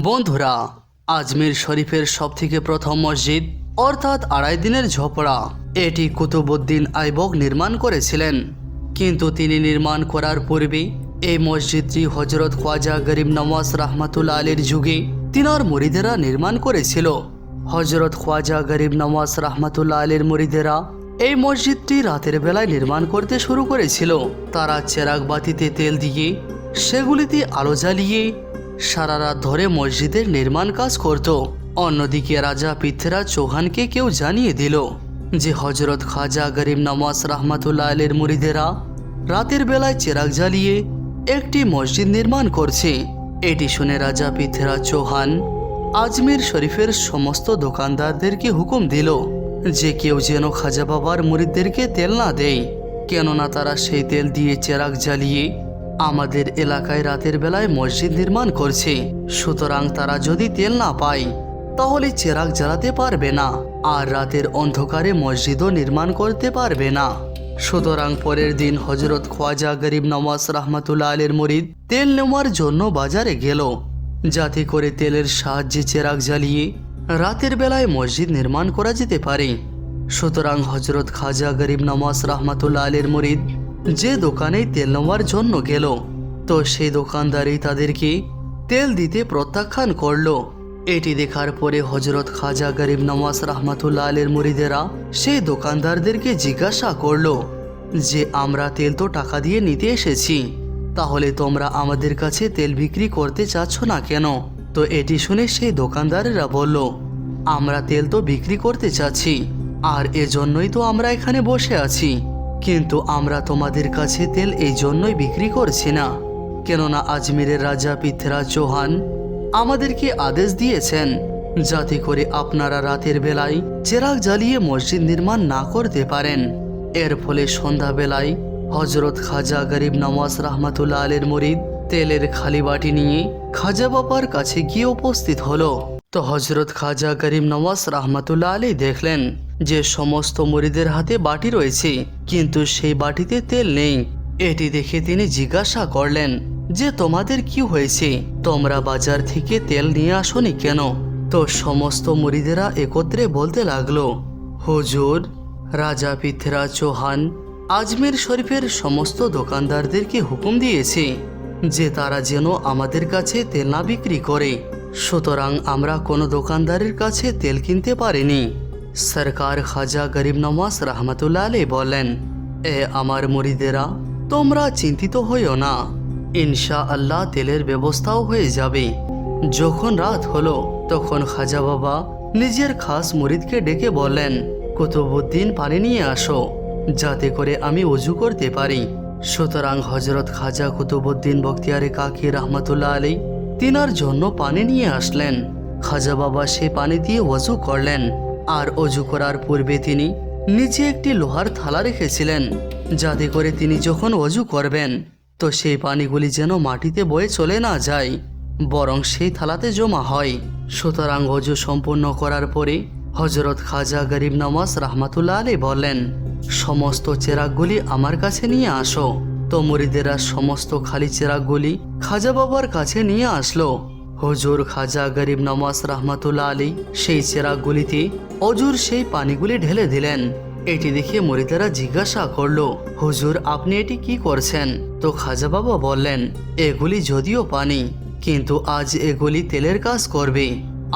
বন্ধুরা, আজমির শরীফের সবথেকে প্রথম মসজিদ, অর্থাৎ আড়াই দিনের ঝোপড়া। এটি কুতুবুদ্দিন আইবক নির্মাণ করেছিলেন। কিন্তু তিনি নির্মাণ করার পূর্বে এই মসজিদটি হজরত খোয়াজা গরিব নওয়াজ রাহমাতুল্লা আলীর যুগে তিনার মুরিদেরা নির্মাণ করেছিল। হজরত খোয়াজা গরিব নওয়াজ রাহমাতুল্লা আলীর মুরিদেরা এই মসজিদটি রাতের বেলায় নির্মাণ করতে শুরু করেছিল। তারা চেরাগ বাতিতে তেল দিয়ে, সেগুলিতে আলো জ্বালিয়ে সারা রাত ধরে মসজিদের নির্মাণ কাজ করত। অন্যদিকে রাজা পৃথ্বীরাজ চৌহানকে কেউ জানিয়ে দিল যে হজরত খাজা গরিব নওয়াজ রাহমাতুল্লাহ আলীর মুরিদেরা রাতের বেলায় চেরাগ জ্বালিয়ে একটি মসজিদ নির্মাণ করছে। এটি শুনে রাজা পৃথ্বীরাজ চৌহান আজমির শরীফের সমস্ত দোকানদারদেরকে হুকুম দিল যে কেউ যেন খাজা বাবার মুরিদদেরকে তেল না দেয়, কেননা তারা সেই তেল দিয়ে চেরাগ জ্বালিয়ে আমাদের এলাকায় রাতের বেলায় মসজিদ নির্মাণ করছে। সুতরাং তারা যদি তেল না পায়, তাহলে চেরাগ জ্বালাতে পারবে না, আর রাতের অন্ধকারে মসজিদও নির্মাণ করতে পারবে না। সুতরাং পরের দিন হজরত খোয়াজা গরিব নওয়াজ রাহমাতুল্লাহ আলের মরিদ তেল নেওয়ার জন্য বাজারে গেল। যাতে করে তেলের সাহায্যে চেরাগ জ্বালিয়ে রাতের বেলায় মসজিদ নির্মাণ করা যেতে পারে। সুতরাং হজরত খাজা গরিব নওয়াজ রাহমাতুল্লাহ আলীর মরিদ যে দোকানে তেল নেওয়ার জন্য গেল, তো সেই দোকানদারই তাদেরকে তেল দিতে প্রত্যাখ্যান করল। এটি দেখার পরে হজরত খাজা গরিব নওয়াজ রাহমাতুল্লাহ আলীর মুরিদেরা সেই দোকানদারদেরকে জিজ্ঞাসা করল, যে আমরা তেল তো টাকা দিয়ে নিতে এসেছি, তাহলে তোমরা আমাদের কাছে তেল বিক্রি করতে চাচ্ছ না কেন? তো এটি শুনে সেই দোকানদারেরা বলল, আমরা তেল তো বিক্রি করতে চাচ্ছি, আর এজন্যই তো আমরা এখানে বসে আছি। কিন্তু আমরা তোমাদের কাছে তেল এই জন্যই বিক্রি করছি না। কেননা আজমিরের রাজা পৃথ্বীরাজ চৌহান আমাদেরকে আদেশ দিয়েছেন, যাতে করে আপনারা রাতের বেলায় চেরাগ জ্বালিয়ে মসজিদ নির্মাণ না করতে পারেন। এর ফলে সন্ধ্যাবেলায় হজরত খাজা গরিব নওয়াজ রাহমাতুল্লাহ আলের মরিদ তেলের খালি বাটি নিয়ে খাজা বাবার কাছে গিয়ে উপস্থিত হলো। তো হজরত খাজা করিম নওয়াজ রাহমাতুল্লাহ আলী দেখলেন যে সমস্ত মরিদের হাতে বাটি রয়েছে, কিন্তু সেই বাটিতে তেল নেই। এটি দেখে তিনি জিজ্ঞাসা করলেন, যে তোমাদের কি হয়েছে? তোমরা বাজার থেকে তেল নিয়ে আসনি কেন? তো সমস্ত মুরিদেরা একত্রে বলতে লাগল, হুজুর, রাজা পৃথ্বীরাজ চৌহান আজমের শরীফের সমস্ত দোকানদারদেরকে হুকুম দিয়েছে যে তারা যেন আমাদের কাছে তেল না বিক্রি করে। সুতরাং আমরা কোনো দোকানদারের কাছে তেল কিনতে পারিনি। সরকার খাজা গরিব নওয়াজ রহমতুল্লাহ আলী বলেন, এ আমার মুরিদেরা, তোমরা চিন্তিত হইও না। ইনশা আল্লাহ তেলের ব্যবস্থাও হয়ে যাবে। যখন রাত হলো, তখন খাজা বাবা নিজের খাস মুরিদকে ডেকে বলেন কুতুবুদ্দিন পানি নিয়ে আসো, যাতে করে আমি অজু করতে পারি। সুতরাং হজরত খাজা কুতুবুদ্দিন বখতিয়ারে কাকি রহমতুল্লাহ আলী তিনার জন্য পানি নিয়ে আসলেন। খাজা বাবা সে পানি দিয়ে অজু করলেন। আর অজু করার পূর্বে তিনি নিচে একটি লোহার থালা রেখেছিলেন, যাতে করে তিনি যখন অজু করবেন, তো সেই পানিগুলি যেন মাটিতে বয়ে চলে না যায়, বরং সেই থালাতে জমা হয়। সুতরাং অজু সম্পূর্ণ করার পরে হজরত খাজা গরিব নওয়াজ রাহমাতুল্লাহ আলী বললেন, সমস্ত চেরাকগুলি আমার কাছে নিয়ে আসো। তো মুরিদেরা সমস্ত খালি চেরাগগুলি খাজা বাবার কাছে নিয়ে আসলো। হুজুর খাজা গরিব নওয়াজ রাহমাতুল্লাহ আলী সেই চেরাগগুলিতে অজুর সেই পানিগুলি ঢেলে দিলেন। এটি দেখে মরিদারা জিজ্ঞাসা করল, হুজুর, আপনি এটি কি করছেন? তো খাজা বাবা বললেন, এগুলি যদিও পানি, কিন্তু আজ এগুলি তেলের কাজ করবে।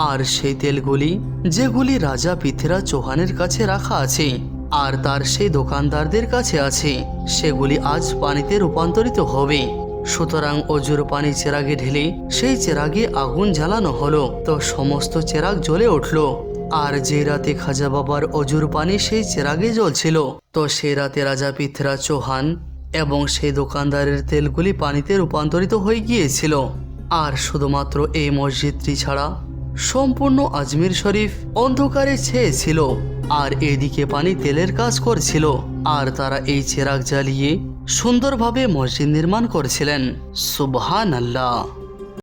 আর সেই তেলগুলি যেগুলি রাজা পৃথ্বীরাজ চৌহানের কাছে রাখা আছে আর তার সেই দোকানদারদের কাছে আছে। সেগুলি আজ পানিতে রূপান্তরিত হবে। সুতরাং অজুর পানি চেরাগে ঢেলে সেই চেরাগে আগুন জ্বালানো হলো। তো সমস্ত চেরাগ জ্বলে উঠল। আর যে রাতে খাজা বাবার অজুর পানি সেই চেরাগে জ্বলছিল, তো সেই রাতে রাজা পৃথ্বীরাজ চৌহান এবং সেই দোকানদারের তেলগুলি পানিতে রূপান্তরিত হয়ে গিয়েছিল। আর শুধুমাত্র এই মসজিদটি ছাড়া সম্পূর্ণ আজমির শরীফ অন্ধকারে ছেয়েছিল আর এদিকে পানি তেলের কাজ করছিল, আর তারা এই চেরাগ জ্বালিয়ে সুন্দরভাবে মসজিদ নির্মাণ করছিলেন। সুবহান আল্লাহ